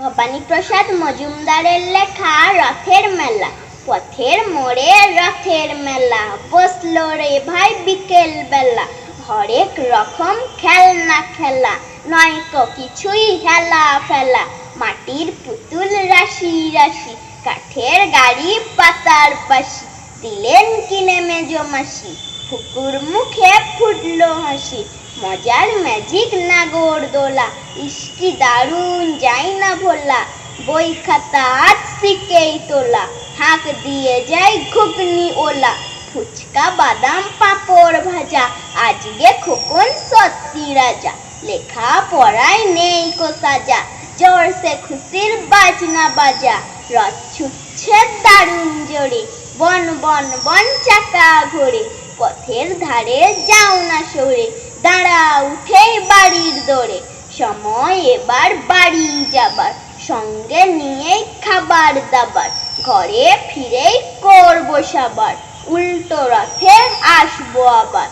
ভবানী প্রসাদ মজুমদারের লেখা রথের মেলা পথের মোড়ে রথের মেলা বসল রে ভাই বিকেল বেলা হরেক রকম খেলনা খেলা নয়তো কিছুই হেলা ফেলা মাটির পুতুল রাশি রাশি কাঠের গাড়ি পাতার পাশি দিলেন কিনে মেজো মাসি ফুকুর মুখে ফুটলো হাসি মজার ম্যাজিক নাগর দোলা ইষ্টি দারুণ, যাই না ভোলা। বই খাতা আজ শিকেই তোলা। হাঁক দিয়ে যায় ঘুগনি ওলা। ফুচকা, বাদাম, পাঁপড় ভাজা। আজকে খোকন সত্যি রাজা। লেখা পড়ায় নেই কো সাজা। জোর সে খুশির বাজনা বাজা। রথ ছুটছে দারুণ জোরে। বন বন বন চাকা ঘোরে। পথের ধারে যাও না সরে। দাঁড়া উঠেই বাড়ির দৌড়ে সময় এবার বাড়ি যাবার, সঙ্গে নিয়ে খাবার দাবার, ঘরে ফিরেই করব সাবার, উল্টো রথে আসব আবার।